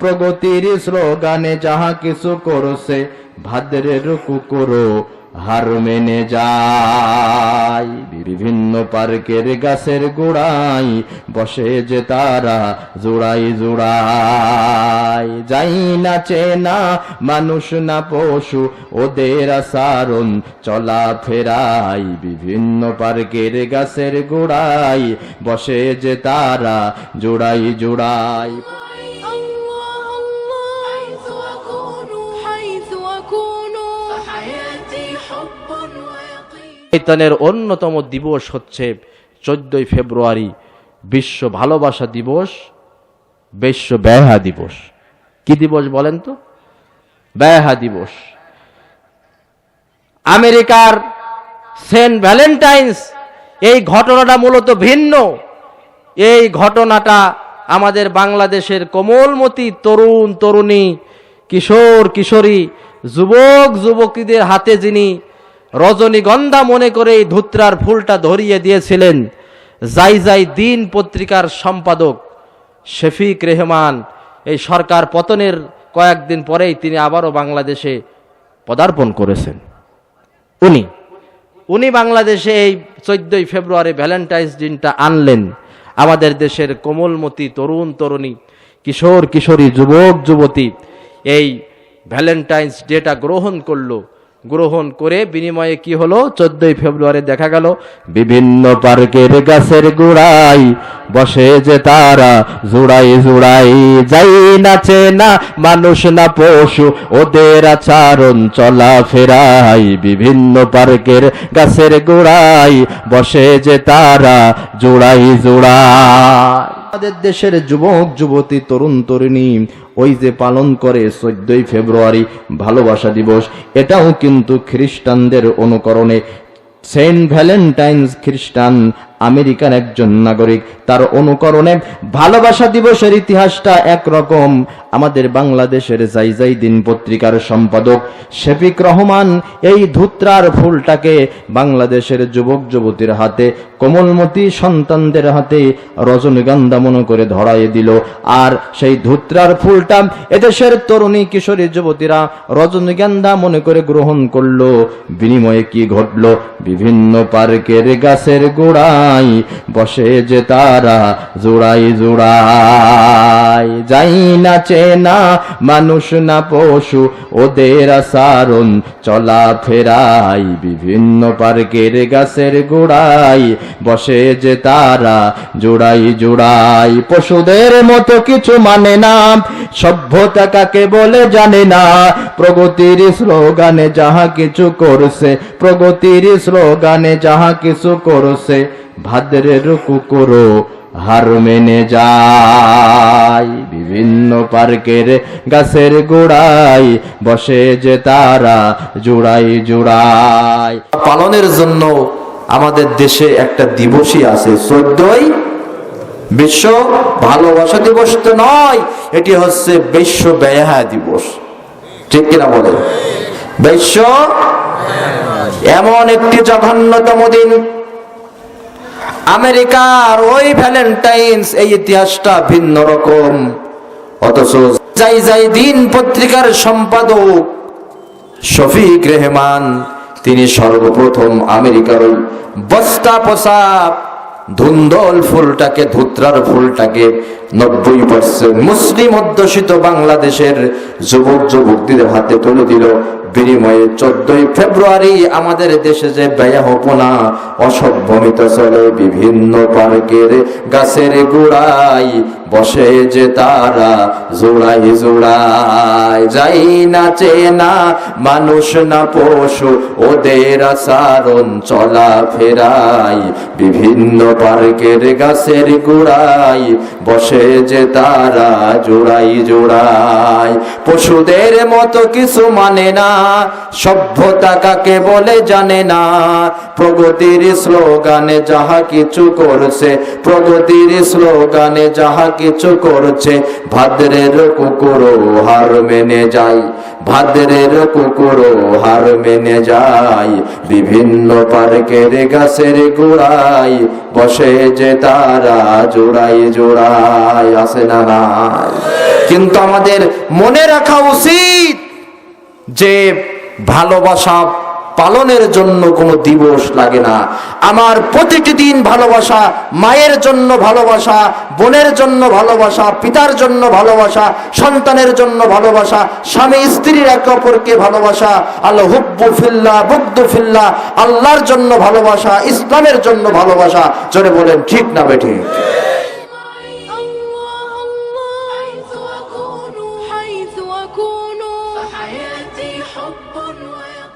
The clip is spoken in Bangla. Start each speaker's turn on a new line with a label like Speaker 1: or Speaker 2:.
Speaker 1: প্রগতির স্লোগানে যাহা কিছু করছে ভাদ্রের কুকুরো হার মেনে যায় বিভিন্ন পার্কের গাছের গোড়াই বসে যে তারা জোড়াই জোড়াই। যাই না চেনা মানুষ না পশু, ওদের আসারণ চলা ফেরাই। বিভিন্ন পার্কের গাছের গোড়াই বসে যে তারা জোড়াই জোড়াই।
Speaker 2: শৈতানের অন্যতম দিবস হচ্ছে চোদ্দই ফেব্রুয়ারি বিশ্ব ভালোবাসা দিবস, বিশ্ব ব্যয়হা দিবস। কি দিবস বলেন তো? ব্যয়হা দিবস। আমেরিকার সেন্ট ভ্যালেন্টাইন্স, এই ঘটনাটা মূলত ভিন্ন। এই ঘটনাটা আমাদের বাংলাদেশের কোমলমতি তরুণ, তরুণী, কিশোর, কিশোরী যুবক যুবতীদের হাতে যিনি রজনীগন্ধা মনে করে এই ধুত্রার ফুলটা ধরিয়ে দিয়েছিলেন, যাই যাই দিন পত্রিকার সম্পাদক শফিক রেহমান, এই সরকার পতনের কয়েকদিন পরেই তিনি আবারও বাংলাদেশে পদার্পণ করেছেন। উনি উনি বাংলাদেশে এই চোদ্দই ফেব্রুয়ারি ভ্যালেন্টাইন্স দিনটা আনলেন। আমাদের দেশের কোমলমতি তরুণ তরুণী, কিশোর কিশোরী, যুবক যুবতী, এই ভ্যালেন্টাইন্স ডেটা গ্রহণ করল। গ্রহণ করে বিনিময়ে কি হলো? চোদ্দই ফেব্রুয়ারি দেখা গেল,
Speaker 1: বিভিন্ন পার্কের গাছের গোড়াই বসে যে তারা জোড়াই জোড়াই যাই নাচে না, মানুষ না পশু, ওদের আচরণ চলা ফেরাই বিভিন্ন পার্কের গাছের গোড়াই বসে যে তারা জোড়াই জোড়াই আমাদের দেশের যুবক, যুবতী, তরুণ, তরুণী, ওই যে পালন করে চোদ্দই ফেব্রুয়ারি, ভালোবাসা দিবস, এটাও কিন্তু খ্রিস্টানদের অনুকরণে। সেন্ট ভ্যালেন্টাইন্স খ্রিস্টান আমেরিকার একজন নাগরিক। তার অনুকরণে ভালোবাসা দিবসের ইতিহাসটা একরকম। আমাদের বাংলাদেশের যাই যাই দিন পত্রিকার সম্পাদক শেফিক রহমান এই ধুত্রার ফুলটাকে বাংলাদেশের যুবক যুবতীর হাতে, কোমলমতি সন্তানদের হাতে রজনীগন্ধা মনে করে ধরাই দিল। আর সেই ধুত্রার ফুলটা এদেশের তরুণী কিশোরী যুবতীরা রজনীগন্ধা মনে করে গ্রহণ করল। বিনিময়ে কি ঘটলো? বিভিন্ন পার্কের গাছের গোড়াই বসে যে তারা জোড়াই জোড়াই। যাই না চেনা মানুষ না পশু, ওদের আসারণ চলা ফেরাই। বিভিন্ন পার্কের গাছের গোড়াই, বসে যে তারা জোড়াই জোড়াই। পশুদের মতো কিছু মানে না, সভ্যতা কাকে বলে জানে না। প্রগতির স্লোগানে যাহা কিছু করছে, প্রগতির স্লোগানে যাহা কিছু করছে ভাদ্রের কুকুরো হার মেনে যায় বিভিন্ন পার্কের গাছের গোড়াই বসে যে তারা জোড়াই জোড়াই।
Speaker 3: পালনের জন্য আমাদের দেশে একটা দিবসই আছে, চোদ্দই বিশ্ব ভালোবাসা দিবস তো নয়, এটি হচ্ছে বিশ্ব ব্যয়া দিবস। ঠিক কিনা বলে বিশ্ব এমন একটি জঘন্যতম দিন। আমেরিকার ওই ভ্যালেন্টাইন্স এই ইতিহাসটা ভিন্ন রকম। অথচ যাই যাই দিন পত্রিকার সম্পাদক শফিক রেহমান, তিনি সর্বপ্রথম আমেরিকার ওই বস্তা পোশাক, ধুন্দল ফুলটাকে, ধুত্রার ফুলটাকে নব্বই পার্সেন্ট মুসলিম অধ্যুষিত বাংলাদেশের যুবক যুবকদের হাতে তুলে দিল। বিনিময়ে চোদ্দই ফেব্রুয়ারি আমাদের দেশে যে ব্যয় না অসভ্যমিত চলে বিভিন্ন পার্কের গাছের গোড়াই বসে যে তারা জোড়াই জোড়াই যাই না মানুষ না পশু, ওদের আচরণ চলা ফেরাই বিভিন্ন পার্কের গাছের গোড়াই বসে যে তারা জোড়াই জোড়াই পশুদের মতো কিছু মানে না
Speaker 1: সভ্যতা কাকে বলে জানে না। প্রগতির স্লোগানে যাহা কিছু করছে, প্রগতির স্লোগানে যাহা কিছু করছে, ভাদ্রের কুকুরও হার মেনে যায়, ভাদ্রের কুকুরও হার মেনে যায়। বিভিন্ন পার্কের গাছের গোড়ায় বসে যে তারা জোড়াই জোড়াই আসে না। কিন্তু আমাদের মনে রাখা উচিত যে ভালোবাসা পালনের জন্য কোনো দিবস লাগে না। আমার প্রতিটি দিন ভালোবাসা, মায়ের জন্য ভালোবাসা, বোনের জন্য ভালোবাসা, পিতার জন্য ভালোবাসা, সন্তানের জন্য ভালোবাসা, স্বামী, স্ত্রীর একে অপরকে ভালোবাসা, আল্লাহ হুব্বু ফিল্লা, বুগ্দু ফিল্লা, আল্লাহর জন্য ভালোবাসা, ইসলামের জন্য ভালোবাসা। জোরে বলেন, ঠিক না বেঠিক
Speaker 3: One way.